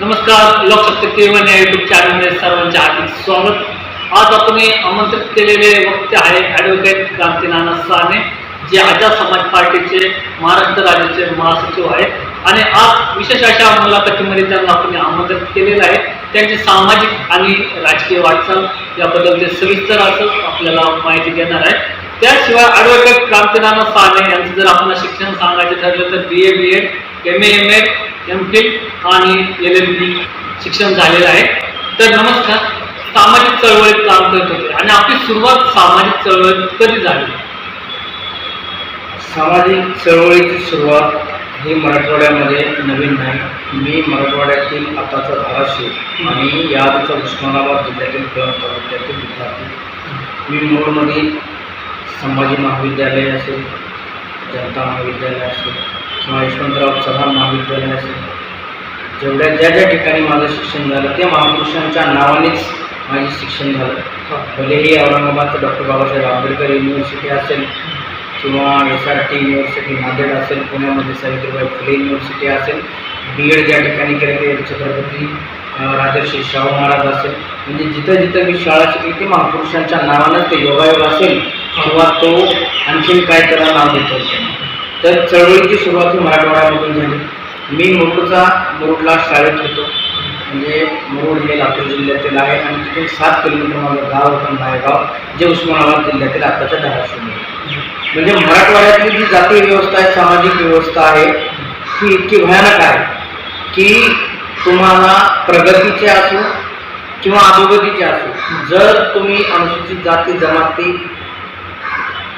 नमस्कार लोकशक्ती केवन या युट्यूब चॅनलमध्ये सर्वांचे हार्दिक स्वागत. आज आपण आमंत्रित केलेले वक्ते आहे ॲडव्होकेट क्रांतीनाना साने जे आझाद समाज पार्टीचे महाराष्ट्र राज्याचे महासचिव आहेत. आणि आज विशेष अशा मुलाखतीमध्ये त्यांना आपण आमंत्रित केलेलं आहे. त्यांची सामाजिक आणि राजकीय वाटचाल याबद्दल ते सविस्तर असं आपल्याला माहिती देणार आहे त्याशिवाय ॲडव्होकेट क्रांतीनाना साने यांचं जर आपण शिक्षण सांगायचं ठरलं तर B A B Ed M A M Ed M Phil आणि एल एम बी शिक्षण झालेलं आहे. तर नमस्कार सामाजिक चळवळीत काम करत होते आणि आपली सुरुवात सामाजिक चळवळीत कधी झाली? सामाजिक चळवळीची सुरुवात ही मराठवाड्यामध्ये नवीन नाही. मी मराठवाड्यातील आताचा धाराशिव आणि याआधीचा उस्मानाबाद जिल्ह्यातील कळंब तालुक्यातील विद्यार्थी. मी मूळमध्ये संभाजी महाविद्यालय असेल जनता महाविद्यालय असेल किंवा यशवंतराव चव्हाण महाविद्यालय असेल जेवढ्या ज्या ज्या ठिकाणी माझं शिक्षण झालं ते महापुरुषांच्या नावानेच माझे शिक्षण झालं. भलेही औरंगाबादचं डॉक्टर बाबासाहेब आंबेडकर युनिव्हर्सिटी असेल किंवा S R T university Nanded असेल पुण्यामध्ये सावित्रीबाई फुले युनिव्हर्सिटी असेल बी एड ज्या ठिकाणी केलं ते छत्रपती राजर्षी शाहू महाराज असेल. म्हणजे जिथं जिथं मी शाळा शिकली ते महापुरुषांच्या नावानं ते योगायोग असेल किंवा तो आणखीन काय त्याला नाव देतो तर चळवळीची सुरुवात ही मराठवाड्यामधून झाली. मी मुरुडचा मुरुडला शाळेत होतो. म्हणजे मुरुड हे लातूर जिल्ह्यातील आहे आणि तिथून सात किलोमीटर माझं गाव होतं नायगाव जे उस्मानाबाद जिल्ह्यातील आत्ताच्या धाराशिव म्हणजे मराठवाड्यातली जी जातीय व्यवस्था आहे सामाजिक व्यवस्था आहे ती इतकी भयानक आहे की तुम्हाला प्रगतीचे असो किंवा अधोगतीचे असो जर तुम्ही अनुसूचित जाती जमाती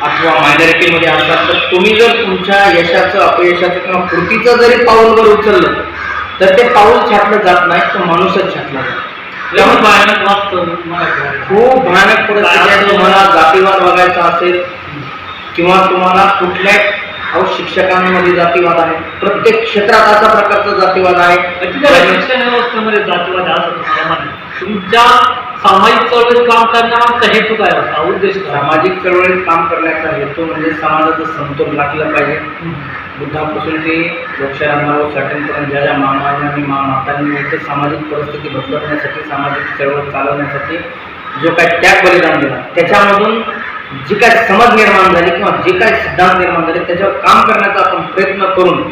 अथवा मायनॉरिटीमध्ये असाल तर तुम्ही जर तुमच्या यशाचं अपयशाचं किंवा कृतीचं जरी पाऊल जर उचललं तर ते पाऊल छाटलं जात नाही तर माणूसच छाटला जातो. भयानक मराठवाड्यात. खूप भयानक परिस्थिती आहे तुम्हाला जातीवाद बघायचा असेल किंवा तुम्हाला कुठल्या अहो शिक्षकांमध्ये जातीवाद आहे. प्रत्येक क्षेत्रात अशा प्रकारचा जातीवाद आहे. शिक्षण व्यवस्थेमध्ये जातीवाद आहे असं तुम्हाला म्हणायचं. तुमच्या सामाजिक चळवळीत काम करण्याचा हेतू काय होता? उद्देश काय? सामाजिक चळवळीत काम करण्याचा हेतू म्हणजे समाजाचं समतोल राखलं पाहिजे. बुद्धापासून ते लोकशाहीराव साठेंपर्यंत ज्या ज्या महामान्यांनी महामातांनी इथे सामाजिक परिस्थिती बदलवण्यासाठी सामाजिक चळवळ चालवण्यासाठी जो काय त्याग बलिदान दिला त्याच्यामधून जी काय समज निर्माण झाली किंवा जे काय सिद्धांत निर्माण झाले त्याच्यावर काम करण्याचा आपण प्रयत्न करून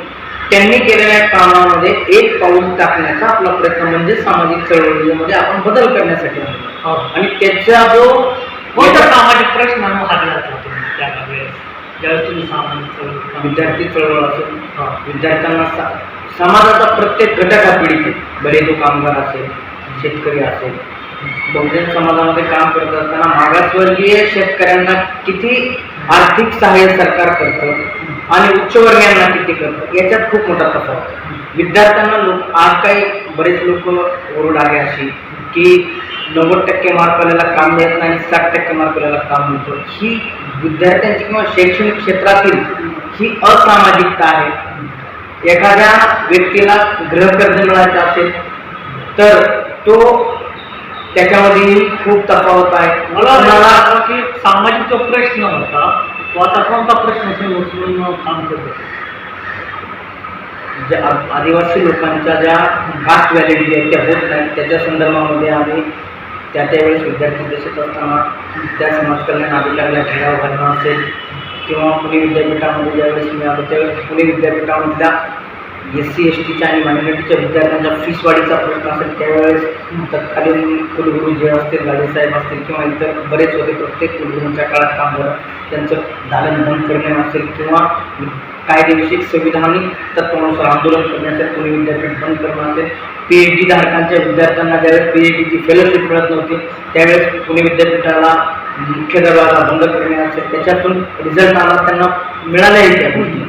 त्यांनी केलेल्या कामामध्ये एक पाऊल टाकण्याचा आपला प्रयत्न म्हणजे सामाजिक चळवळीमध्ये आपण बदल करण्यासाठी. हो. आणि त्याचा जो कोणत्या सामाजिक प्रश्नांवर हात घातला तुम्ही त्या वेळेस ज्यावेळेस तुम्ही सामाजिक चळवळीत काम विद्यार्थी चळवळ असेल हा. विद्यार्थ्यांना समाजाचा प्रत्येक घटक हा आहे बरे तो कामगार असेल शेतकरी असेल बहुजन समाजामध्ये काम करत असताना मागासवर्गीय शेतकऱ्यांना किती आर्थिक सहाय्य सरकार करतं आणि उच्चवर्गीयांना किती करतं याच्यात खूप मोठा तफावत विद्यार्थ्यांना लोक आज काही बरेच लोक ओरड आहे अशी की नव्वद टक्के मार्कवाल्याला काम देत नाही साठ टक्के मार्कवाल्याला काम मिळतो. ही विद्यार्थ्यांची किंवा शैक्षणिक क्षेत्रातील ही असामाजिकता आहे. एखाद्या व्यक्तीला गृहकर्ज मिळायचं असेल तर तो त्याच्यामध्ये खूप तफावत आहे मला वाटतं की सामाजिक जो प्रश्न होता तो आता कोणता प्रश्न उचलून काम करत? ज्या आदिवासी लोकांच्या ज्या कास्ट व्हॅलिडिटी आहेत त्या होत नाहीत त्याच्या संदर्भामध्ये आम्ही त्या त्यावेळेस विद्यार्थी देशात असताना त्या समाज कल्याण अधिकाऱ्याला घेराव घालणं असेल किंवा पुणे विद्यापीठामध्ये ज्यावेळेस मी आलो त्यावेळेस पुणे विद्यापीठामधल्या एस सी एस टीच्या आणि मायनॉरिटीच्या विद्यार्थ्यांच्या फीस वाढीचा प्रश्न असेल त्यावेळेस तत्कालीन कुलगुरू जे असतील गाडेसाहेब असतील किंवा इतर बरेच होते प्रत्येक कुलगुरूंच्या काळात काम झालं त्यांचं दालन बंद करणे असेल किंवा कायदेविषयक संविधानिक तत्वानुसार आंदोलन करण्यासाठी पुणे विद्यापीठ बंद करणं असेल पी एच डी धारकांच्या विद्यार्थ्यांना ज्यावेळेस पी एच डीची फेलोशिप मिळत नव्हती त्यावेळेस पुणे विद्यापीठाला मुख्य दरवाजा बंद करणे असेल त्याच्यातून रिझल्ट आला त्यांना मिळाल्या त्या गोष्टी.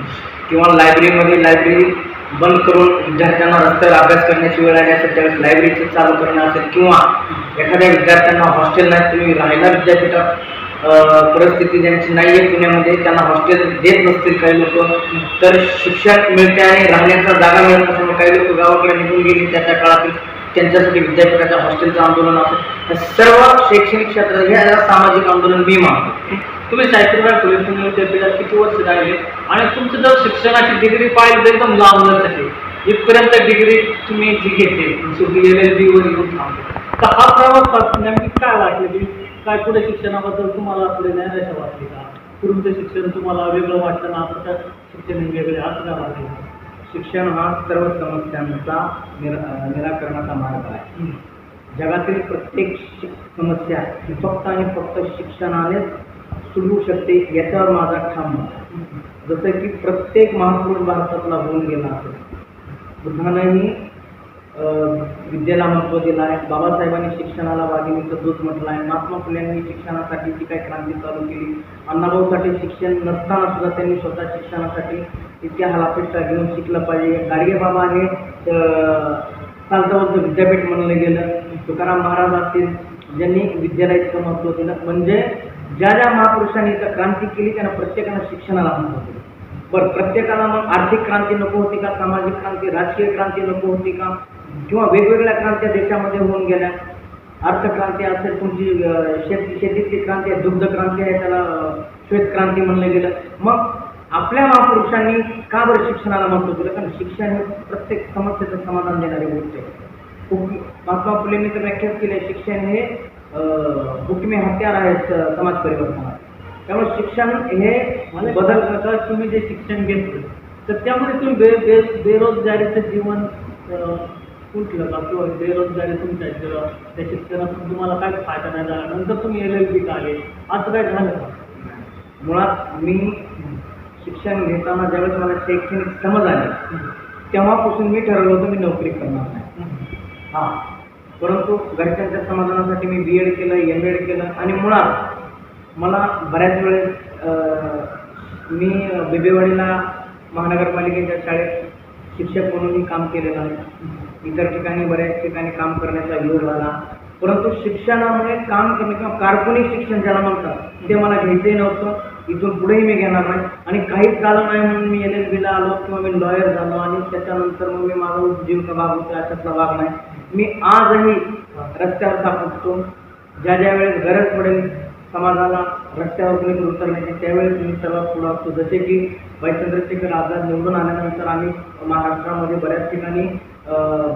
किंवा लायब्ररीमध्ये लायब्ररी बंद करून विद्यार्थ्यांना रस्त्यावर अभ्यास करण्याची वेळ आली असेल त्यावेळेस लायब्ररीचं चालू करणं असेल किंवा एखाद्या विद्यार्थ्यांना हॉस्टेल नाही तुम्ही राहायला विद्यापीठात परिस्थिती ज्यांची नाही आहे पुण्यामध्ये त्यांना हॉस्टेल देत नसतील काही लोक तर शिक्षण मिळते आणि राहण्याचा जागा मिळत नसल्यामुळे काही लोक गावाकडे निघून गेली त्या त्या काळातील त्यांच्यासाठी विद्यापीठाच्या हॉस्टेलचं आंदोलन असेल. सर्व शैक्षणिक क्षेत्रात हे सामाजिक आंदोलन मी मानतो. तुम्ही फुले पुणे विद्यापीठात किती वर्ष राहिले आणि तुमचं जर शिक्षणाची डिग्री पाहिली तर एकदम लांब जाण्यासाठी इथपर्यंत डिग्री तुम्ही जी घेते. एल एल बीवर येऊन थांबते. तर हा प्रवास नेमकी काय वाटलं की काय पुढे शिक्षणाबद्दल तुम्हाला पुढे ज्ञानाच्या वाटली का? पूर्वीचं शिक्षण तुम्हाला वेगळं वाटलं ना? आताचं शिक्षण वेगळे असं काय वाटलं? का? शिक्षण हा सर्व समस्यांचा निर निराकरणाचा मार्ग आहे. जगातील प्रत्येक समस्या ही फक्त आणि फक्त शिक्षणानेच सुटू शकते याच्यावर माझा ठाम जसं की प्रत्येक महापुरुष भारतातला होऊन गेला असेल. बुद्धानंही विद्येला महत्त्व दिलं आहे. बाबासाहेबांनी शिक्षणाला वाघिणीचं दूध म्हटलं आहे. महात्मा फुल्यांनी शिक्षणासाठी जी काही क्रांती चालू केली अण्णाभाऊसाठी शिक्षण नसताना सुद्धा त्यांनी स्वतः शिक्षणासाठी इतक्या हालापेक्षा घेऊन शिकलं पाहिजे. गाडगे बाबा हे अं, चालतावरचं विद्यापीठ म्हणलं गेलं. तुकाराम महाराज असतील ज्यांनी विद्यालयाचं इतकं महत्त्व दिलं. म्हणजे ज्या ज्या महापुरुषांनी इथं क्रांती केली त्यांना प्रत्येकानं शिक्षणाला महत्त्व होते पण प्रत्येकाला मग आर्थिक क्रांती नको होती का? सामाजिक क्रांती राजकीय क्रांती नको होती का? किंवा वेगवेगळ्या क्रांत्या देशामध्ये होऊन गेल्या. अर्थक्रांती असेल तुमची शेती शेतीची क्रांती आहे दुग्ध क्रांती आहे त्याला श्वेत क्रांती म्हणलं गेलं. मग आपल्या महापुरुषांनी का बरं शिक्षणाला महत्त्व दिलं? कारण शिक्षण हे प्रत्येक समस्येचं समाधान देणारी गोष्ट आहे. हुक- महात्मा फुलेंनी तर व्याख्याच केली शिक्षण हे हुकमे हत्यार आहे स- समाज परिवर्तनात. त्यामुळे शिक्षण हे बदल बदल तुम्ही जे शिक्षण घेतलं तर त्यामध्ये तुम्ही बे बे बेरोजगारीचं जीवन कुठलं का? किंवा बेरोजगारी तुमच्या त्या शिक्षणातून तुम्हाला काय फायदा नाही झाला? नंतर तुम्ही एल एल बी आले. असं काय झालं का? मुळात मी शिक्षण घेताना ज्यावेळेस मला शैक्षणिक समज आली तेव्हापासून मी ठरवलं होतं मी नोकरी करणार नाही. हां. परंतु घरच्यांच्या समाधानासाठी मी बी एड केलं एम एड केलं. आणि मुळात मला बऱ्याच वेळेस मी बेबेवाडीला महानगरपालिकेच्या शाळेत शिक्षक म्हणूनही काम केलेलं आहे. इतर ठिकाणी बऱ्याच ठिकाणी काम करण्याचा योग आला परंतु शिक्षणामुळे काम करणे किंवा कारकुनी शिक्षण ज्याला म्हणतात ते मला घ्यायचंही नव्हतं. इथून पुढेही मी घेणार नाही. आणि काहीच झालं नाही म्हणून मी एल एल बीला आलो किंवा मी लॉयर झालो आणि त्याच्यानंतर मग मी माझा जीविका भाग होतो अशातला भाग नाही. मी आजही रस्त्यावर सापडतो ज्या ज्या वेळेस गरज पडेल समाजाला रस्त्यावर कुणी उतरण्याची त्यावेळेस मी सर्वात पुढं असतो. जसे की भाई चंद्रशेखर आझाद निवडून आल्यानंतर आम्ही महाराष्ट्रामध्ये बऱ्याच ठिकाणी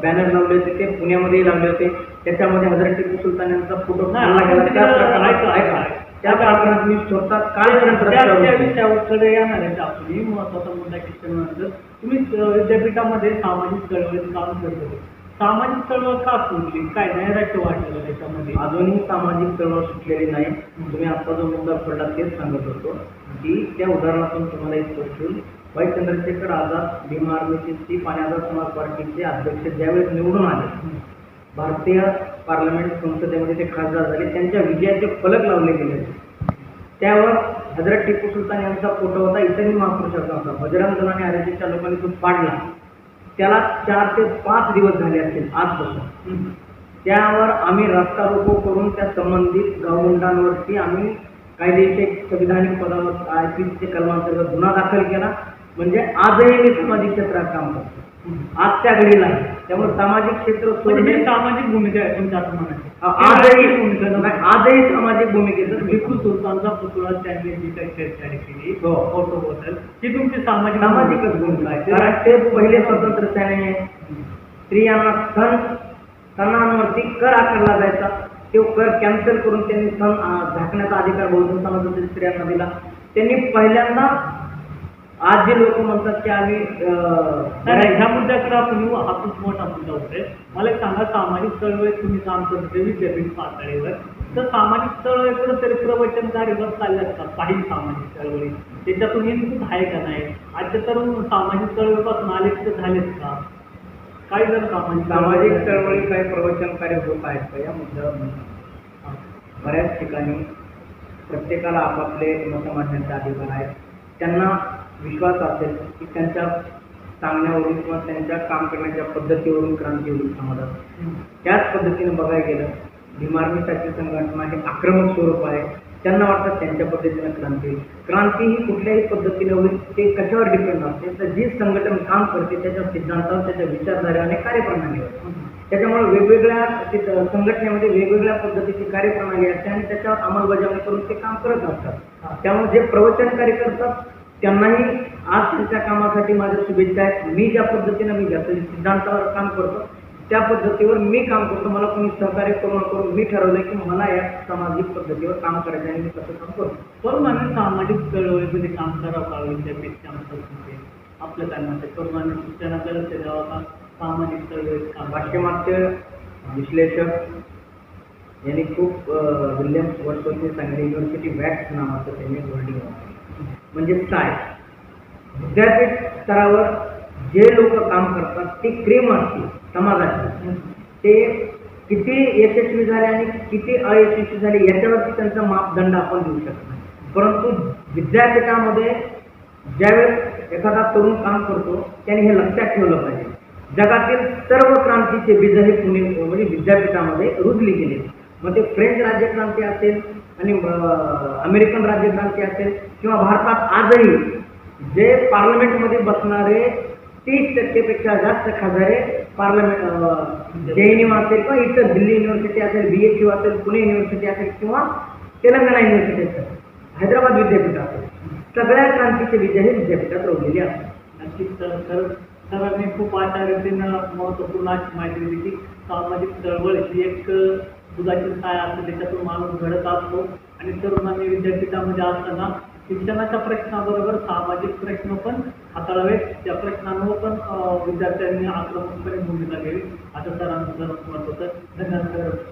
बॅनर लावले होते ते पुण्यामध्येही लावले होते. त्याच्यामध्ये हजरत टिपू सुलतान यांचा फोटो त्या प्रकरणात मी स्वतः होतो. विषयाकडे येणार आहे आपली. महत्त्वाचा मुद्दा शिक्षणानंतर तुम्ही विद्यापीठामध्ये सामाजिक चळवळीत काम करत होते. सामाजिक चळवळ का सुटली? काय नैराश्य वाटलं त्याच्यामध्ये. अजूनही सामाजिक चळवळ सुटलेली नाही. तुम्ही आता जो मुद्दा पडला तेच सांगत होतो की त्या उदाहरणातून तुम्हाला एक स्पष्ट होईल. भाई चंद्रशेखर आझाद भीम आर्मीचे चीफ आणि आझाद समाज पार्टीचे अध्यक्ष ज्यावेळेस निवडून आले भारतीय पार्लमेंट संसदेमध्ये ते खासदार झाले. त्यांच्या विजयाचे फलक लावले गेले. होते त्यावर हजरत टिपू सुलतान यांचा फोटो होता. इतरही महापुरुषाचा होता. बजरंग दल आणि आरएसएसच्या लोकांनी तो पाडला. त्याला चार ते पाच दिवस झाले असतील आजपासून. त्यावर आम्ही रस्ता रोको करून त्या संबंधित गावगुंडांवरती आम्ही कायदेशीर संविधानिक पदावर आय पी सीचे कलमांतर्गत गुन्हा दाखल केला. म्हणजे आजही मी सामाजिक क्षेत्रात काम करतो. आज त्या घडीला आहे. त्यामुळे सामाजिक क्षेत्र सोडणे ही सामाजिक भूमिका आहे तुमच्या आजही भूमिका नाही. आजही सामाजिक भूमिकेचं टिपू सुलतानचा पुतळा त्यांनी जी काही छेडछाड केली हो. फोटो बद्दल ही तुमची सामाजिक सामाजिकच भूमिका आहे. कारण ते पहिले स्वतंत्र सेने स्त्रियांना सण सणांवरती कर आकारला जायचा. तो कर कॅन्सल करून त्यांनी सण झाकण्याचा अधिकार बहुजन समाजातील स्त्रियांना दिला. त्यांनी पहिल्यांदा आज जे लोक म्हणतात की आम्ही ह्या मुद्द्याकडे आपण येऊ. हा खूप मोठा मुद्दा होतोय. मला एक सांगा सामाजिक चळवळीत तुम्ही काम करत विद्यापीठ पातळीवर. तर सामाजिक चळवळी कुठंतरी प्रवचनकारीवर चालल्यात का? काही सामाजिक चळवळी. त्याच्यातून इनपुट आहे का नाही? आजच्या तरुण सामाजिक चळवळीपासून आलेख झालेत का? काही जण सामाजिक सामाजिक चळवळी काही प्रवचनकार्य होत आहेत का? या मुद्द्यावर बऱ्याच ठिकाणी प्रत्येकाला आपापले मत मांडण्याचे अधिकार आहेत. त्यांना विश्वास असेल की त्यांच्या सांगण्यावरून किंवा त्यांच्या काम करण्याच्या पद्धतीवरून क्रांती होईल समाजात. त्याच पद्धतीने बघायला गेलं भीमार्मीसाठी संघटना हे आक्रमक स्वरूप आहे. त्यांना वाटतं त्यांच्या पद्धतीनं क्रांती होईल. क्रांती ही कुठल्याही पद्धतीने होईल ते कशावर डिपेंड असते? तर जी संघटन काम करते त्याच्या सिद्धांतावर त्याच्या विचारधारा आणि कार्यप्रणालीवर. त्याच्यामुळे वेगवेगळ्या संघटनेमध्ये वेगवेगळ्या पद्धतीची कार्यप्रणाली असते आणि त्याच्यावर अंमलबजावणी करून ते काम करत असतात. त्यामुळे जे प्रवचनकारी करतात त्यांनाही आज त्यांच्या कामासाठी माझ्या शुभेच्छा आहेत. मी ज्या पद्धतीनं मी ज्या सिद्धांतावर काम करतो त्या पद्धतीवर मी काम करतो. मला कोणी सहकार्य करून करून मी ठरवलं की मला या सामाजिक पद्धतीवर काम करायचं आहे आणि मी तसं काम करतो. तरुणांनी सामाजिक चळवळीमध्ये काम करावं का विद्यापीठ आमचं आपलं काय मत आहे? तरुणांनी शिक्षणाकडे द्यावं का सामाजिक पाश्चिमात्य विश्लेषक यांनी खूप विल्यम वर्षोचे सांगितले युनिव्हर्सिटी वॅक्स नावाचं त्यांनी वर्डिंग म्हणजे काय? विद्यापीठ स्तरावर जे लोक काम करतात ते क्रीम असतील समाजाची. ते किती यशस्वी झाले आणि किती अयशस्वी झाले याच्यावरती त्यांचा मापदंड आपण देऊ शकत नाही. परंतु विद्यापीठामध्ये ज्यावेळेस एखादा तरुण काम करतो त्याने हे लक्षात ठेवलं पाहिजे. जगातील सर्व क्रांतीचे बीज हे पुणे म्हणजे विद्यापीठामध्ये रुजली गेले. मग ते फ्रेंच राज्यक्रांती असेल आणि अमेरिकन राज्यक्रांती असेल किंवा भारतात आजही जे पार्लमेंटमध्ये बसणारे तीस टक्केपेक्षा जास्त खासदारे पार्लमेंट जे एन यू असेल किंवा इतर दिल्ली युनिव्हर्सिटी असेल बी एच यू असेल पुणे युनिव्हर्सिटी असेल किंवा तेलंगणा युनिव्हर्सिटी असेल हैदराबाद विद्यापीठ असेल. सगळ्या क्रांतीचे विजय हे विद्यापीठात रोवलेले असतात. नक्कीच तर सरांनी खूप आचार्यतेनं महत्त्वपूर्ण अशी माहिती दिली की सामाजिक चळवळ ही एक दुधाची काय असते त्याच्यातून माणूस घडत असतो. आणि तरुणांनी विद्यापीठामध्ये असताना शिक्षणाच्या प्रश्नाबरोबर सामाजिक प्रश्न पण हाताळावेत. त्या प्रश्नांवर पण विद्यार्थ्यांनी आक्रमकपणे भूमिका घ्यावी. असं सरांचं मत होतं. धन्यवाद सर.